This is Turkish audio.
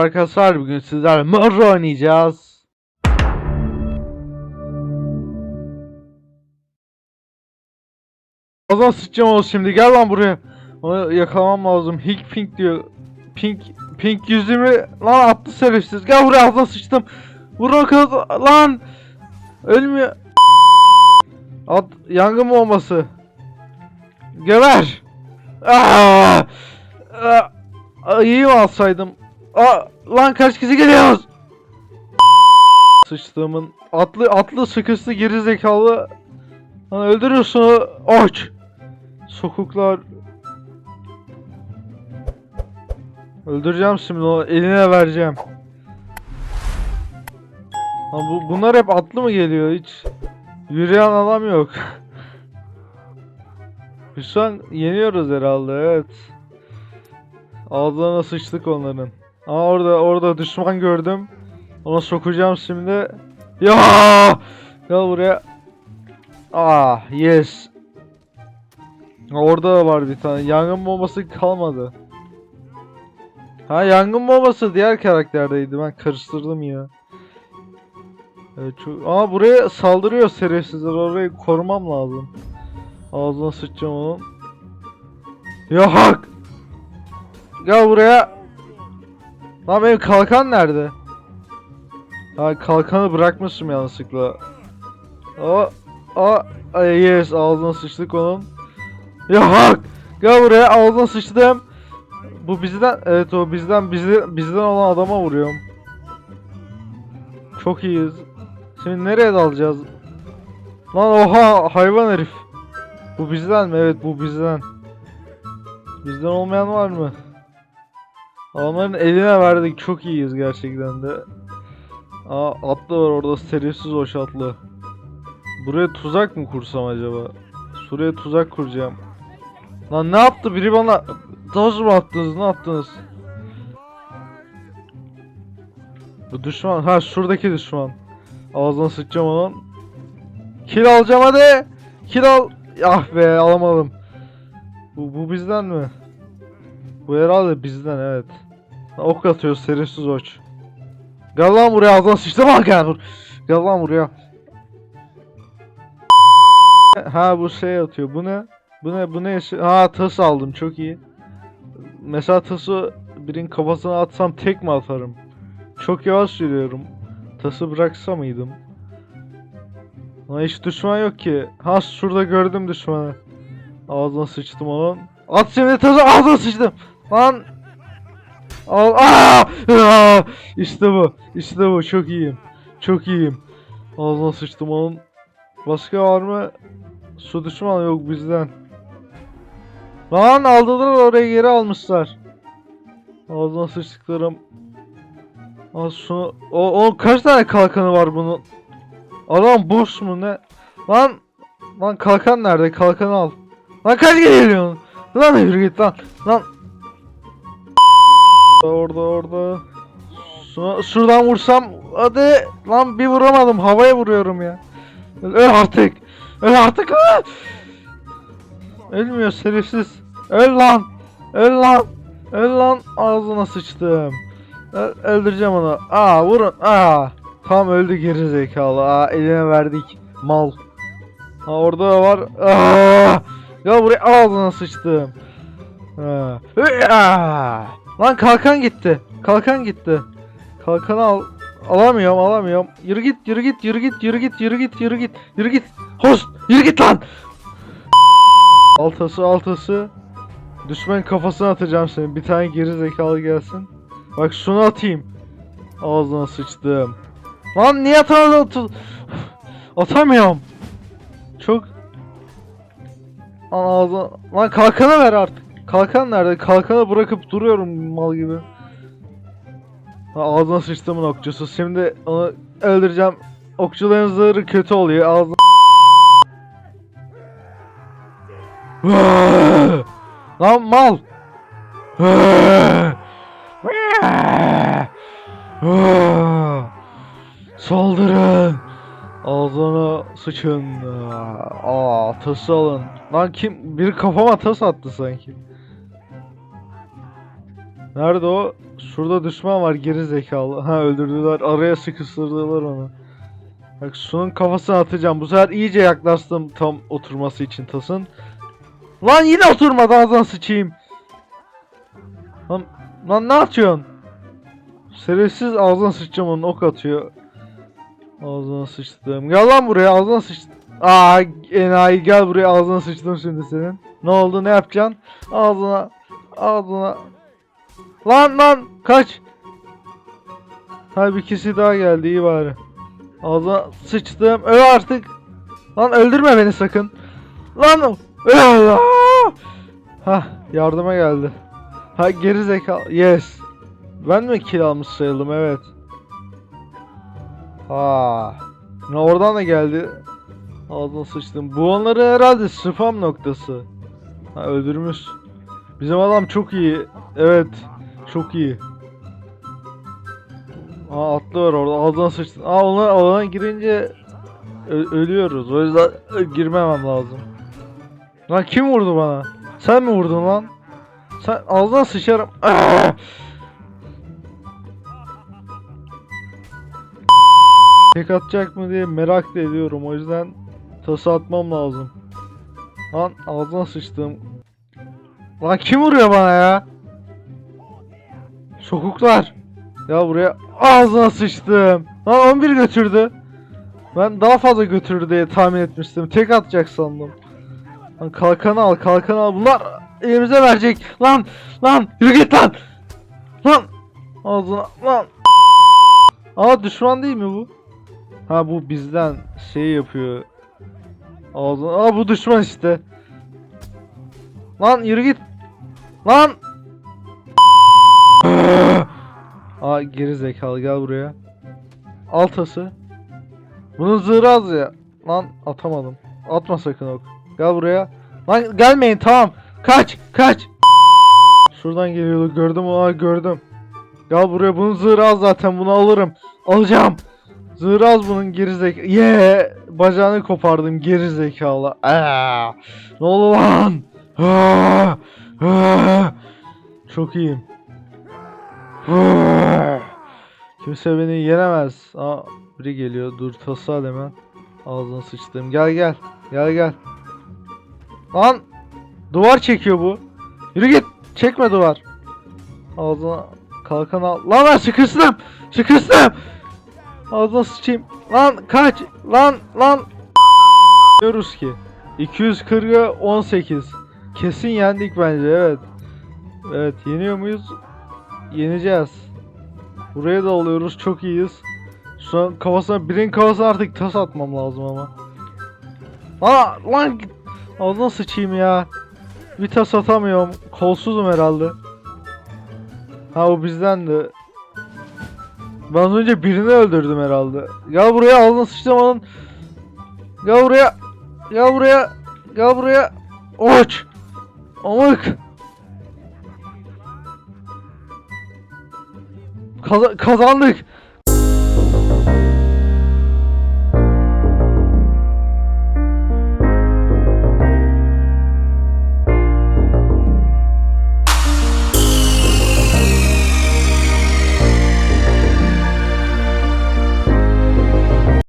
Merhaba arkadaşlar bugün sizlerle Mor oynayacağız. O zaman sıçacağım oğlum şimdi gel lan buraya. Onu yakalamam lazım. Hick pink diyor. Pink pink yüzümü lan attı şerefsiz. Gel buraya ağzına sıçtım. Vur o kız lan. Ölmüyor. At yangın bombası. Geber. Aa! Aa! Aa, alsaydım? Aa, lan kaç kişi geliyoruz? Sıçtığımın atlı atlı sıkıştı geri zekalı. Lan öldürüyorsun. Oç. Sokuklar. Öldüreceğim şimdi onu eline vereceğim. Lan bu, bunlar hep atlı mı geliyor hiç? Yürüyen adam yok. Şu an yeniyoruz herhalde evet. Ağzına sıçtık onların. Aa orada orada düşman gördüm. Ona sokacağım şimdi. Ya! Gel buraya. Ah yes. Orada da var bir tane. Yangın bombası kalmadı. Ha yangın bombası diğer karakterdeydi. Ben karıştırdım ya. Evet, çok... Aa buraya saldırıyor şerefsizler. Orayı korumam lazım. Ağzına sıçacağım onun. Ya hak! Gel buraya. Lan benim kalkan nerede? Ha kalkanı bırakmışım yanlışlıkla. O o yes ağzına sıçtık onun. Ya hak! Gel buraya ağzına sıçtım. Bu bizden evet o bizden bizi bizden olan adama vuruyorum. Çok iyiyiz. Şimdi nereye dalacağız? Lan oha hayvan herif. Bu bizden mi? Evet bu bizden. Bizden olmayan var mı? Adamların eline verdik. Çok iyiyiz gerçekten de. Aa atlı var orada. Serisiz hoş atlı. Buraya tuzak mı kursam acaba? Şuraya tuzak kuracağım. Lan ne yaptı? Biri bana toz mu attınız? Ne yaptınız? Bu düşman. Ha şuradaki düşman. Ağzına sıçacağım onun. Kill alacağım hadi. Kill al. Ah be alamadım. Bu, bu bizden mi? Bu herhalde bizden evet. Ok atıyor serisiz oç. Gel lan buraya ağzına sıçtım lan gel. Gel lan buraya. Ha bu şey atıyor. Bu ne? Bu ne? Bu ne? Ha tas aldım çok iyi. Mesela tası birinin kafasına atsam tek mi atarım? Çok yavaş yürüyorum. Tası bıraksa mıydım? Ama hiç düşman yok ki. Ha şurada gördüm düşmanı. Ağzına sıçtım onun. At şimdi tası ağzına sıçtım. Lan. Al. Aa! Aa! İşte bu. İşte bu. Çok iyiyim. Çok iyiyim. Ağzına sıçtım onun. Başka var mı? Su düşman yok bizden. Lan aldılar oraya geri almışlar. Ağzına sıçtıklarım. Al şunu. O, o kaç tane kalkanı var bunun? Adam boş mu ne? Lan lan kalkan nerede? Kalkanı al. Lan kaç geliyorsun? Lan yürü git lan. Lan. Orada orada. Şuna, şuradan vursam hadi lan bir vuramadım havaya vuruyorum ya. Öl artık. Öl artık. Aa! Ölmüyor şerefsiz. Öl lan. Öl lan. Öl lan ağzına sıçtım. Ö- öldüreceğim onu. Aa vurun. Aa. Tam öldü geri zekalı. Aa eline verdik. Mal. Ha orada da var. Aa! Ya buraya ağzına sıçtım. Ha. Aa! Lan kalkan gitti. Kalkan gitti. Kalkanı al. Alamıyorum alamıyorum. Yürü git yürü git yürü git yürü git yürü git yürü git yürü git. Host yürü git lan. Altası altası. Düşman kafasına atacağım seni. Bir tane geri zekalı gelsin. Bak şunu atayım. Ağzına sıçtım. Lan niye atamadım? Atamıyorum. Çok Lan ağzına... Lan kalkanı ver artık. Kalkan nerede? Kalkanı bırakıp duruyorum mal gibi. Ha, ağzına sıçtımın okçusu. Şimdi onu öldüreceğim. Okçuların zırhı kötü oluyor. Ağzına... Lan mal! Saldırın! Ağzına sıçın. Aa, tası alın. Lan kim? Biri kafama tas attı sanki. Nerede o? Şurada düşman var geri zekalı. Ha öldürdüler. Araya sıkıştırdılar onu. Bak şunun kafasına atacağım. Bu sefer iyice yaklaştım tam oturması için tasın. Lan yine oturmadı ağzına sıçayım. Lan, lan ne atıyorsun? Şerefsiz ağzına sıçacağım onun ok atıyor. Ağzına sıçtım. Gel lan buraya ağzına sıçtım. Aa enayi gel buraya ağzına sıçtım şimdi senin. Ne oldu ne yapacaksın? Ağzına ağzına. Lan lan kaç. Ha bir kişi daha geldi iyi bari. Ağzına sıçtım. Öl artık. Lan öldürme beni sakın. Lan öl. Ha yardıma geldi. Ha geri zekalı. Yes. Ben mi kill almış sayıldım evet. Ha. Ne oradan da geldi. Ağzına sıçtım. Bu onları herhalde spam noktası. Ha öldürmüş. Bizim adam çok iyi. Evet. Çok iyi. Aa atlı var orada. Ağzına sıçtın. Aa ona alana girince ölüyoruz. O yüzden girmemem lazım. Lan kim vurdu bana? Sen mi vurdun lan? Sen ağzına sıçarım. Ah! Tek atacak mı diye merak da ediyorum. O yüzden tası atmam lazım. Lan ağzına sıçtım. Lan kim vuruyor bana ya? Sokuklar. Ya buraya ağzına sıçtım. Lan 11 götürdü. Ben daha fazla götürür diye tahmin etmiştim. Tek atacak sandım. Lan kalkanı al, kalkanı al. Bunlar elimize verecek. Lan, lan, yürü git lan. Lan, ağzına, lan. Aa düşman değil mi bu? Ha bu bizden şey yapıyor. Ağzına, aa bu düşman işte. Lan yürü git. Lan. Aa geri zekalı gel buraya. Altası. Bunun zırhı az ya. Lan atamadım. Atma sakın ok. Gel buraya. Lan gelmeyin tamam. Kaç kaç. Şuradan geliyordu gördüm aa gördüm. Gel buraya bunun zırhı az zaten bunu alırım. Alacağım. Zırhı az bunun geri zekalı. Ye bacağını kopardım geri zekalı. Aa, ne oldu lan? Aa, aa. Çok iyiyim. Kimse beni yenemez. Aa, biri geliyor. Dur tası al hemen. Ağzına sıçtım. Gel gel. Gel gel. Lan! Duvar çekiyor bu. Yürü git. Çekme duvar. Ağzına kalkan al. Lan ben sıkıştım. Sıkıştım. Ağzına sıçayım. Lan kaç. Lan lan. Diyoruz ki. 240'a 18. Kesin yendik bence evet. Evet yeniyor muyuz? Yeneceğiz. Buraya da alıyoruz çok iyiyiz. Şu an kafasına birinin kafasına artık tas atmam lazım ama. Aa lan ağzına sıçayım ya. Bir tas atamıyorum. Kolsuzum herhalde. Ha o bizden de. Ben az önce birini öldürdüm herhalde. Gel buraya ağzına sıçtım. Gel buraya. Gel buraya. Gel buraya. Oç. Amık. Kaza- kazandık.